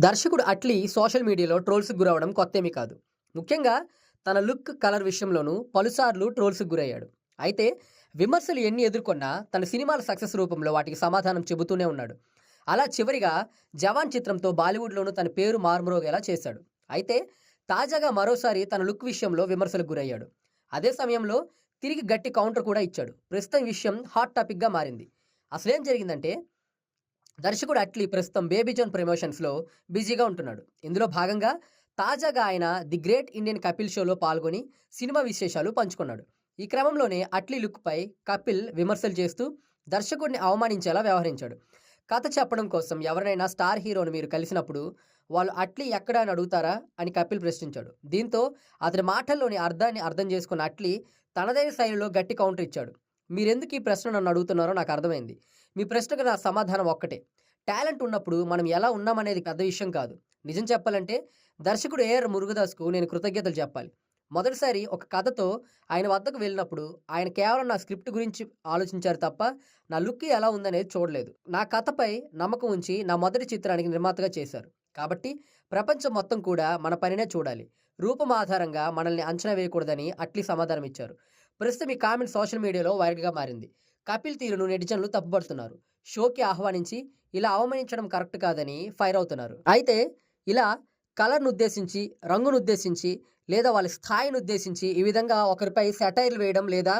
దర్శకుడు అట్లీ సోషల్ మీడియాలో ట్రోల్స్కి గురవడం కొత్తేమీ కాదు. ముఖ్యంగా తన లుక్ కలర్ విషయంలోనూ పలుసార్లు ట్రోల్స్కి గురయ్యాడు. అయితే విమర్శలు ఎన్ని ఎదుర్కొన్నా తన సినిమాల సక్సెస్ రూపంలో వాటికి సమాధానం చెబుతూనే ఉన్నాడు. అలా చివరిగా జవాన్ చిత్రంతో బాలీవుడ్లోనూ తన పేరు మార్మరోగేలా చేశాడు. అయితే తాజాగా మరోసారి తన లుక్ విషయంలో విమర్శలకు గురయ్యాడు. అదే సమయంలో తిరిగి గట్టి కౌంటర్ కూడా ఇచ్చాడు. ప్రస్తుతం విషయం హాట్ టాపిక్గా మారింది. అసలేం జరిగిందంటే దర్శకుడు అట్లీ ప్రస్తుతం బేబీ జోన్ ప్రమోషన్స్లో బిజీగా ఉంటున్నాడు. ఇందులో భాగంగా తాజాగా ఆయన ది గ్రేట్ ఇండియన్ కపిల్ షోలో పాల్గొని సినిమా విశేషాలు పంచుకున్నాడు. ఈ క్రమంలోనే అట్లీ లుక్పై కపిల్ విమర్శలు చేస్తూ దర్శకుడిని అవమానించేలా వ్యవహరించాడు. కథ చెప్పడం కోసం ఎవరైనా స్టార్ హీరోను మీరు కలిసినప్పుడు వాళ్ళు అట్లీ ఎక్కడ అని అడుగుతారా అని కపిల్ ప్రశ్నించాడు. దీంతో అతని మాటల్లోని అర్థాన్ని అర్థం చేసుకున్న అట్లీ తనదైన శైలిలో గట్టి కౌంటర్ ఇచ్చాడు. మీరెందుకు ఈ ప్రశ్న నన్ను అడుగుతున్నారో నాకు అర్థమైంది. మీ ప్రశ్నకు నా సమాధానం ఒక్కటే. టాలెంట్ ఉన్నప్పుడు మనం ఎలా ఉన్నామనేది పెద్ద విషయం కాదు. నిజం చెప్పాలంటే దర్శకుడు ఏఆర్ మురుగదాస్కు నేను కృతజ్ఞతలు చెప్పాలి. మొదటిసారి ఒక కథతో ఆయన వద్దకు వెళ్ళినప్పుడు ఆయన కేవలం నా స్క్రిప్ట్ గురించి ఆలోచించారు తప్ప నా లుక్ ఎలా ఉందనేది చూడలేదు. నా కథపై నమ్మకం ఉంచి నా మొదటి చిత్రానికి నిర్మాతగా చేశారు. కాబట్టి ప్రపంచం మొత్తం కూడా మన పనినే చూడాలి. రూపం ఆధారంగా మనల్ని అంచనా వేయకూడదని అట్లీ సమాధానం ఇచ్చారు. ప్రస్తుతం ఈ కామెంట్ సోషల్ మీడియాలో వైరల్గా మారింది. కపిల్ తీరును నెటిజన్లు తప్పుపడుతున్నారు షోకి ఆహ్వానించి ఇలా అవమానించడం కరెక్ట్ కాదని ఫైర్ అవుతున్నారు. అయితే ఇలా కలర్ను ఉద్దేశించి రంగును ఉద్దేశించి లేదా వాళ్ళ స్థాయిని ఉద్దేశించి ఈ విధంగా ఒకరిపై సెటైర్లు వేయడం లేదా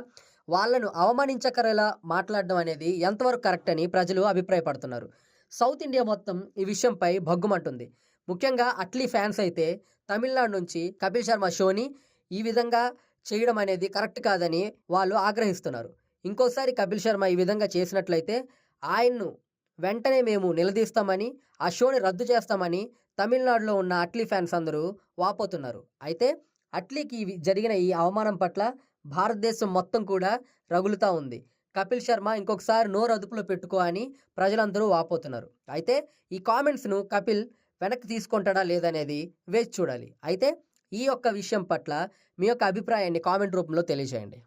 వాళ్ళను అవమానించకరేలా మాట్లాడడం అనేది ఎంతవరకు కరెక్ట్ అని ప్రజలు అభిప్రాయపడుతున్నారు. సౌత్ ఇండియా మొత్తం ఈ విషయంపై భగ్గుమంటుంది. ముఖ్యంగా అట్లీ ఫ్యాన్స్ అయితే తమిళనాడు నుంచి కపిల్ శర్మ షోని ఈ విధంగా చేయడం అనేది కరెక్ట్ కాదని వాళ్ళు ఆగ్రహిస్తున్నారు. ఇంకోసారి కపిల్ శర్మ ఈ విధంగా చేసినట్లయితే ఆయన్ను వెంటనే మేము నిలదీస్తామని ఆ షోని రద్దు చేస్తామని తమిళనాడులో ఉన్న అట్లీ ఫ్యాన్స్ అందరూ వాపోతున్నారు. అయితే అట్లీకి జరిగిన ఈ అవమానం పట్ల భారతదేశం మొత్తం కూడా రగులుతూ ఉంది. కపిల్ శర్మ ఇంకొకసారి నోరు అదుపులో పెట్టుకో అని ప్రజలందరూ వాపోతున్నారు. అయితే ఈ కామెంట్స్ను కపిల్ వెనక్కి తీసుకుంటాడా లేదనేది వేచి చూడాలి. అయితే ఈ యొక్క విషయం పట్ల మీ యొక్క అభిప్రాయాన్ని కామెంట్ రూపంలో తెలియజేయండి.